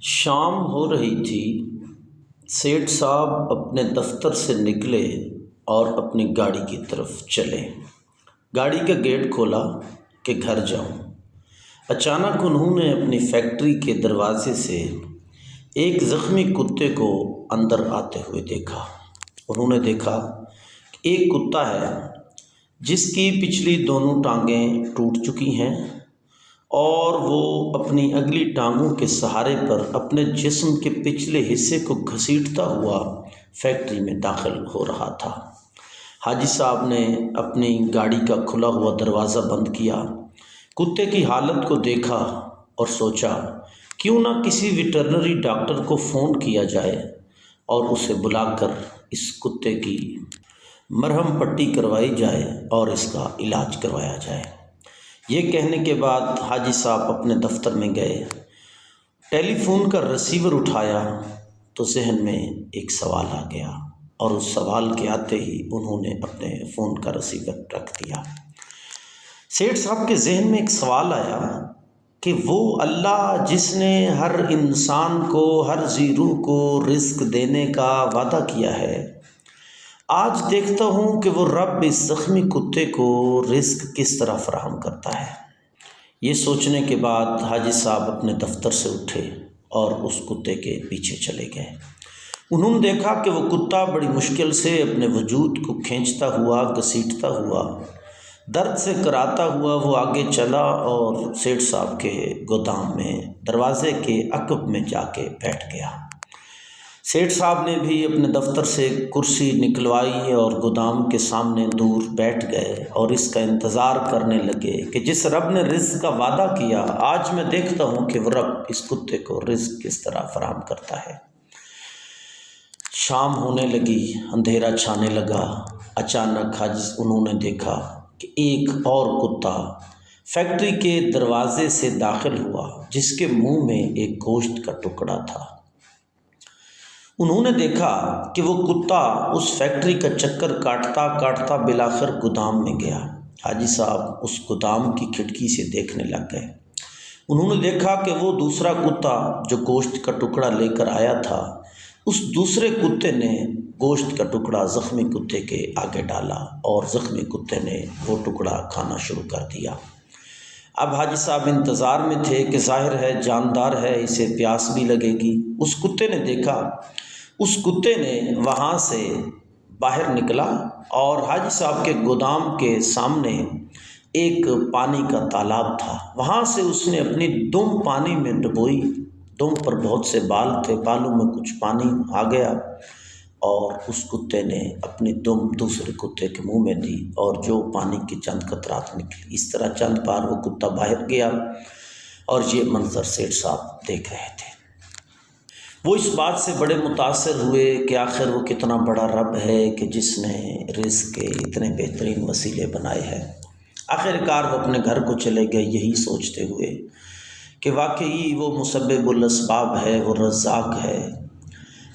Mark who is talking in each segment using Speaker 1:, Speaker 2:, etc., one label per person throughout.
Speaker 1: شام ہو رہی تھی، سیٹھ صاحب اپنے دفتر سے نکلے اور اپنی گاڑی کی طرف چلے۔ گاڑی کا گیٹ کھولا کہ گھر جاؤں۔ اچانک انہوں نے اپنی فیکٹری کے دروازے سے ایک زخمی کتے کو اندر آتے ہوئے دیکھا۔ انہوں نے دیکھا کہ ایک کتا ہے، جس کی پچھلی دونوں ٹانگیں ٹوٹ چکی ہیں۔ اور وہ اپنی اگلی ٹانگوں کے سہارے پر اپنے جسم کے پچھلے حصے کو گھسیٹتا ہوا فیکٹری میں داخل ہو رہا تھا۔ حاجی صاحب نے اپنی گاڑی کا کھلا ہوا دروازہ بند کیا۔ کتے کی حالت کو دیکھا اور سوچا، کیوں نہ کسی ویٹرنری ڈاکٹر کو فون کیا جائے اور اسے بلا کر اس کتے کی مرہم پٹی کروائی جائے اور اس کا علاج کروایا جائے۔ یہ کہنے کے بعد حاجی صاحب اپنے دفتر میں گئے۔ ٹیلی فون کا رسیور اٹھایا تو ذہن میں ایک سوال آ گیا اور اس سوال کے آتے ہی انہوں نے اپنے فون کا رسیور رکھ دیا۔ سیٹھ صاحب کے ذہن میں ایک سوال آیا کہ وہ اللہ جس نے ہر انسان کو، ہر زیرو کو رزق دینے کا وعدہ کیا ہے آج دیکھتا ہوں کہ وہ رب اس زخمی کتے کو رزق کس طرح فراہم کرتا ہے۔ یہ سوچنے کے بعد حاجی صاحب اپنے دفتر سے اٹھے اور اس کتے کے پیچھے چلے گئے۔ انہوں نے دیکھا کہ وہ کتا بڑی مشکل سے اپنے وجود کو کھینچتا ہوا، گھسیٹتا ہوا، درد سے کراتا ہوا وہ آگے چلا اور سیٹھ صاحب کے گودام میں، دروازے کے عقب میں جا کے بیٹھ گیا۔ سیٹھ صاحب نے بھی اپنے دفتر سے کرسی نکلوائی اور گودام کے سامنے دور بیٹھ گئے اور اس کا انتظار کرنے لگے کہ جس رب نے رزق کا وعدہ کیا، آج میں دیکھتا ہوں کہ وہ رب اس کتے کو رزق کس طرح فراہم کرتا ہے۔ شام ہونے لگی، اندھیرا چھانے لگا۔ اچانک حج انہوں نے دیکھا کہ ایک اور کتا فیکٹری کے دروازے سے داخل ہوا، جس کے منہ میں ایک گوشت کا ٹکڑا تھا۔ انہوں نے دیکھا کہ وہ کتا اس فیکٹری کا چکر کاٹتا کاٹتا بلاخر گودام میں گیا۔ حاجی صاحب اس گودام کی کھڑکی سے دیکھنے لگ گئے۔ انہوں نے دیکھا کہ وہ دوسرا کتا جو گوشت کا ٹکڑا لے کر آیا تھا، اس دوسرے کتے نے گوشت کا ٹکڑا زخمی کتے کے آگے ڈالا اور زخمی کتے نے وہ ٹکڑا کھانا شروع کر دیا۔ اب حاجی صاحب انتظار میں تھے کہ ظاہر ہے جاندار ہے، اسے پیاس بھی لگے گی۔ اس کتے نے دیکھا اس کتے نے وہاں سے باہر نکلا اور حاجی صاحب کے گودام کے سامنے ایک پانی کا تالاب تھا۔ وہاں سے اس نے اپنی دم پانی میں ڈبوئی۔ دم پر بہت سے بال تھے، بالوں میں کچھ پانی آ گیا اور اس کتے نے اپنی دم دوسرے کتے کے منہ میں دی اور جو پانی کی چند قطرات نکلی۔ اس طرح چند بار وہ کتا باہر گیا اور یہ منظر سیٹھ صاحب دیکھ رہے تھے۔ وہ اس بات سے بڑے متاثر ہوئے کہ آخر وہ کتنا بڑا رب ہے کہ جس نے رزق کے اتنے بہترین وسیلے بنائے ہیں۔ آخر کار وہ اپنے گھر کو چلے گئے یہی سوچتے ہوئے کہ واقعی وہ مسبب الاسباب ہے، وہ رزاق ہے۔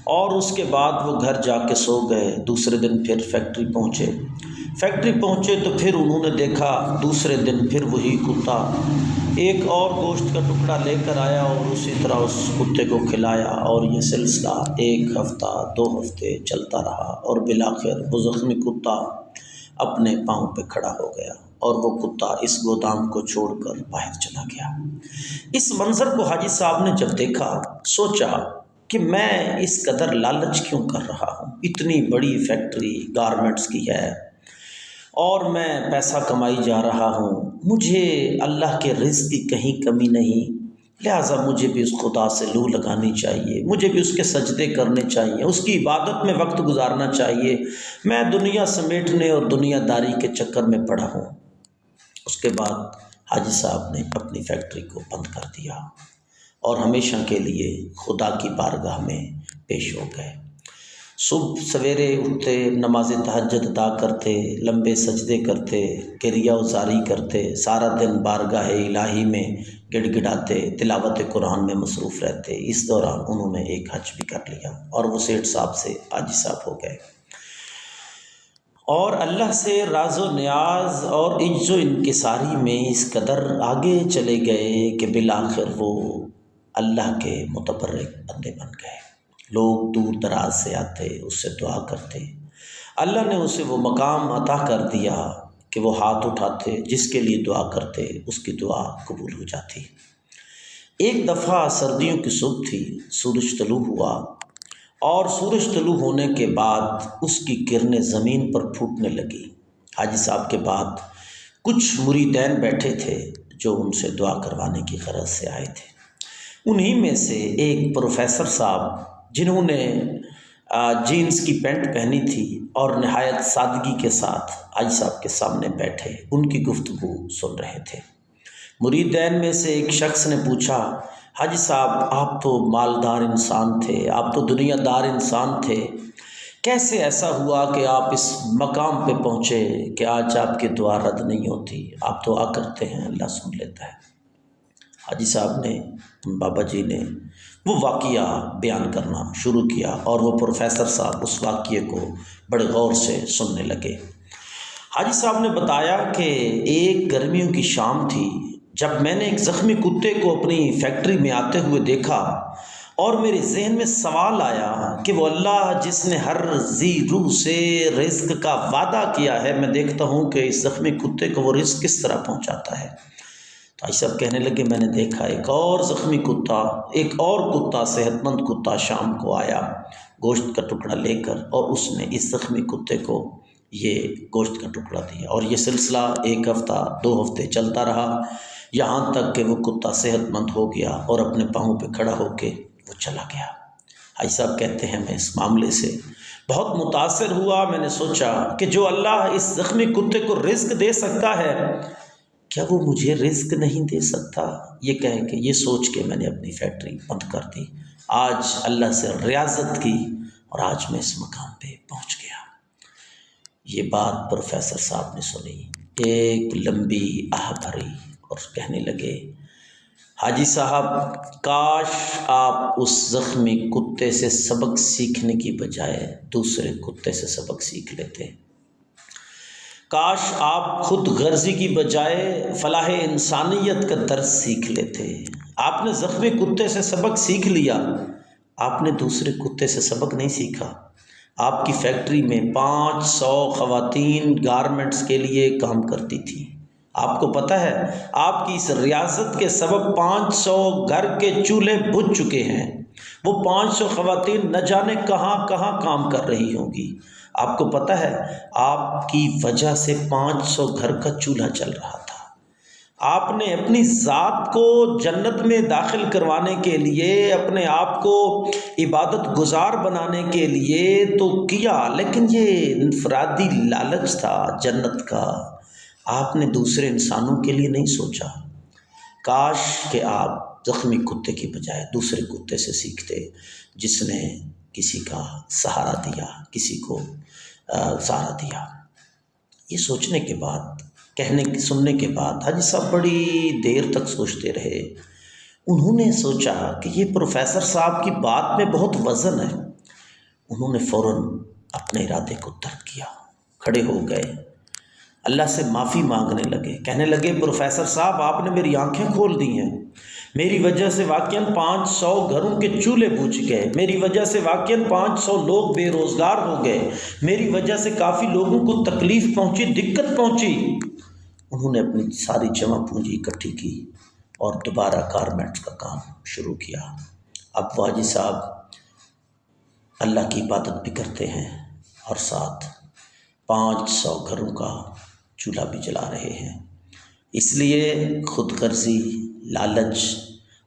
Speaker 1: اور اس کے بعد وہ گھر جا کے سو گئے، دوسرے دن پھر فیکٹری پہنچے۔ فیکٹری پہنچے تو پھر انہوں نے دیکھا، دوسرے دن پھر وہی کتا ایک اور گوشت کا ٹکڑا لے کر آیا اور اسی طرح اس کتے کو کھلایا اور یہ سلسلہ ایک ہفتہ، دو ہفتے چلتا رہا اور بلاخر وہ زخمی کتا اپنے پاؤں پہ کھڑا ہو گیا اور وہ کتا اس گودام کو چھوڑ کر باہر چلا گیا۔ اس منظر کو حاجی صاحب نے جب دیکھا، سوچا کہ میں اس قدر لالچ کیوں کر رہا ہوں؟ اتنی بڑی فیکٹری گارمنٹس کی ہے اور میں پیسہ کمائی جا رہا ہوں۔ مجھے اللہ کے رزق کی کہیں کمی نہیں۔ لہٰذا مجھے بھی اس خدا سے لو لگانی چاہیے، مجھے بھی اس کے سجدے کرنے چاہیے، اس کی عبادت میں وقت گزارنا چاہیے۔ میں دنیا سمیٹنے اور دنیا داری کے چکر میں پڑا ہوں۔ اس کے بعد حاجی صاحب نے اپنی فیکٹری کو بند کر دیا اور ہمیشہ کے لیے خدا کی بارگاہ میں پیش ہو گئے۔ صبح سویرے اٹھتے، نماز تہجد ادا کرتے، لمبے سجدے کرتے کریا ازاری کرتے، سارا دن بارگاہ الہی میں گڑ گڑاتے، تلاوت قرآن میں مصروف رہتے۔ اس دوران انہوں نے ایک حج بھی کر لیا اور وہ سیٹھ صاحب سے حاجی صاحب ہو گئے۔ اور اللہ سے راز و نیاز اور عز و انکساری میں اس قدر آگے چلے گئے کہ بالآخر وہ اللہ کے متبرک بندے بن گئے۔ لوگ دور دراز سے آتے، اس سے دعا کرتے۔ اللہ نے اسے وہ مقام عطا کر دیا کہ وہ ہاتھ اٹھاتے، جس کے لیے دعا کرتے، اس کی دعا قبول ہو جاتی۔ ایک دفعہ سردیوں کی صبح تھی، سورج طلوع ہوا۔ اور سورج طلوع ہونے کے بعد اس کی کرنیں زمین پر پھوٹنے لگی۔ حاجی صاحب کے بعد کچھ مریدین بیٹھے تھے جو ان سے دعا کروانے کی غرض سے آئے تھے۔ انہی میں سے ایک پروفیسر صاحب جنہوں نے جینس کی پینٹ پہنی تھی اور نہایت سادگی کے ساتھ حاجی صاحب کے سامنے بیٹھے، ان کی گفتگو سن رہے تھے۔ مریدین میں سے ایک شخص نے پوچھا، حاجی صاحب، آپ تو مالدار انسان تھے، آپ تو دنیا دار انسان تھے، کیسے ایسا ہوا کہ آپ اس مقام پہ پہنچے کہ آج آپ کی دعا رد نہیں ہوتی؟ آپ دعا کرتے ہیں، اللہ سن لیتا ہے۔ حاجی صاحب نے، بابا جی نے وہ واقعہ بیان کرنا شروع کیا اور وہ پروفیسر صاحب اس واقعے کو بڑے غور سے سننے لگے۔ حاجی صاحب نے بتایا کہ ایک گرمیوں کی شام تھی۔ جب میں نے ایک زخمی کتے کو اپنی فیکٹری میں آتے ہوئے دیکھا اور میرے ذہن میں سوال آیا کہ وہ اللہ جس نے ہر زی روح سے رزق کا وعدہ کیا ہے، میں دیکھتا ہوں کہ اس زخمی کتے کو وہ رزق کس طرح پہنچاتا ہے۔ تو ایسا کہنے لگے، میں نے دیکھا ایک اور زخمی کتا، ایک اور کتا صحت مند کتا شام کو آیا، گوشت کا ٹکڑا لے کر اور اس نے اس زخمی کتے کو یہ گوشت کا ٹکڑا دیا۔ اور یہ سلسلہ ایک ہفتہ، دو ہفتے چلتا رہا۔ یہاں تک کہ وہ کتا صحت مند ہو گیا اور اپنے پاؤں پہ کھڑا ہو کے وہ چلا گیا۔ بھائی صاحب کہتے ہیں، میں اس معاملے سے بہت متاثر ہوا۔ میں نے سوچا کہ جو اللہ اس زخمی کتے کو رزق دے سکتا ہے کیا وہ مجھے رزق نہیں دے سکتا؟ یہ کہہ کہ یہ سوچ کے میں نے اپنی فیکٹری بند کر دی۔ آج اللہ سے ریاضت کی اور آج میں اس مقام پہ پہنچ گیا۔ یہ بات پروفیسر صاحب نے سنی۔ ایک لمبی آہ بھری اور کہنے لگے، حاجی صاحب، کاش آپ اس زخمی کتے سے سبق سیکھنے کی بجائے دوسرے کتے سے سبق سیکھ لیتے۔ کاش آپ خود غرضی کی بجائے فلاح انسانیت کا درس سیکھ لیتے۔ آپ نے زخمی کتے سے سبق سیکھ لیا۔ آپ نے دوسرے کتے سے سبق نہیں سیکھا۔ آپ کی فیکٹری میں پانچ سو خواتین گارمنٹس کے لیے کام کرتی تھیں۔ آپ کو پتہ ہے، آپ کی اس ریاست کے سبب پانچ سو گھر کے چولہے بجھ چکے ہیں۔ وہ پانچ سو خواتین نہ جانے کہاں کہاں کام کر رہی ہوں گی۔ آپ کو پتہ ہے، آپ کی وجہ سے پانچ سو گھر کا چولہا چل رہا تھا۔ آپ نے اپنی ذات کو جنت میں داخل کروانے کے لیے، اپنے آپ کو عبادت گزار بنانے کے لیے تو کیا، لیکن یہ انفرادی لالچ تھا جنت کا۔ آپ نے دوسرے انسانوں کے لیے نہیں سوچا۔ کاش کہ آپ زخمی کتے کی بجائے دوسرے کتے سے سیکھتے، جس نے کسی کا سہارا دیا، کسی کو سہارا دیا۔ یہ سوچنے کے بعد، کہنے، سننے کے بعد حج صاحب بڑی دیر تک سوچتے رہے۔ انہوں نے سوچا کہ یہ پروفیسر صاحب کی بات میں بہت وزن ہے۔ انہوں نے فوراً اپنے ارادے کو ترک کیا، کھڑے ہو گئے۔ اللہ سے معافی مانگنے لگے، کہنے لگے، پروفیسر صاحب، آپ نے میری آنکھیں کھول دی ہیں۔ میری وجہ سے واقع پانچ سو گھروں کے چولہے بوجھ گئے میری وجہ سے واقع پانچ سو لوگ بے روزگار ہو گئے میری وجہ سے کافی لوگوں کو تکلیف پہنچی، دقت پہنچی۔ انہوں نے اپنی ساری جمع پونجی اکٹھی کی اور دوبارہ گارمنٹس کا کام شروع کیا۔ اب واجی صاحب اللہ کی عبادت بھی کرتے ہیں اور ساتھ پانچ سو گھروں کا چولہا بھی جلا رہے ہیں۔ اس لیے خود غرضی لالچ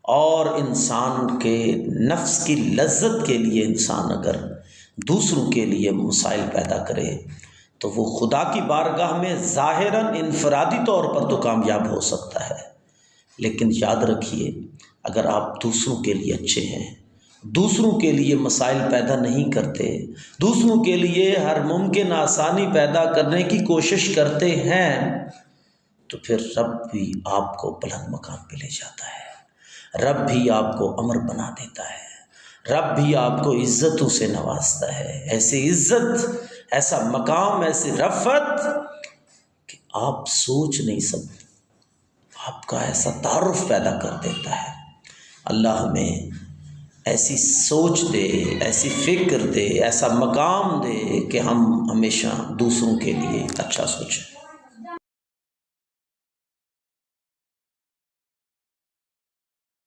Speaker 1: اور انسان کے نفس کی لذت کے لیے انسان اگر دوسروں کے لیے مسائل پیدا کرے، تو وہ خدا کی بارگاہ میں ظاہراً انفرادی طور پر تو کامیاب ہو سکتا ہے۔ لیکن یاد رکھیے، اگر آپ دوسروں کے لیے اچھے ہیں، دوسروں کے لیے مسائل پیدا نہیں کرتے، دوسروں کے لیے ہر ممکن آسانی پیدا کرنے کی کوشش کرتے ہیں، تو پھر رب بھی آپ کو بلند مقام پہ لے جاتا ہے۔ رب بھی آپ کو امر بنا دیتا ہے۔ رب بھی آپ کو عزتوں سے نوازتا ہے۔ ایسی عزت، ایسا مقام، ایسی رفت کہ آپ سوچ نہیں سکتے۔ آپ کا ایسا تعارف پیدا کر دیتا ہے۔ اللہ ہمیں ایسی سوچ دے، ایسی فکر دے، ایسا مقام دے کہ ہم ہمیشہ دوسروں کے لیے اچھا سوچیں۔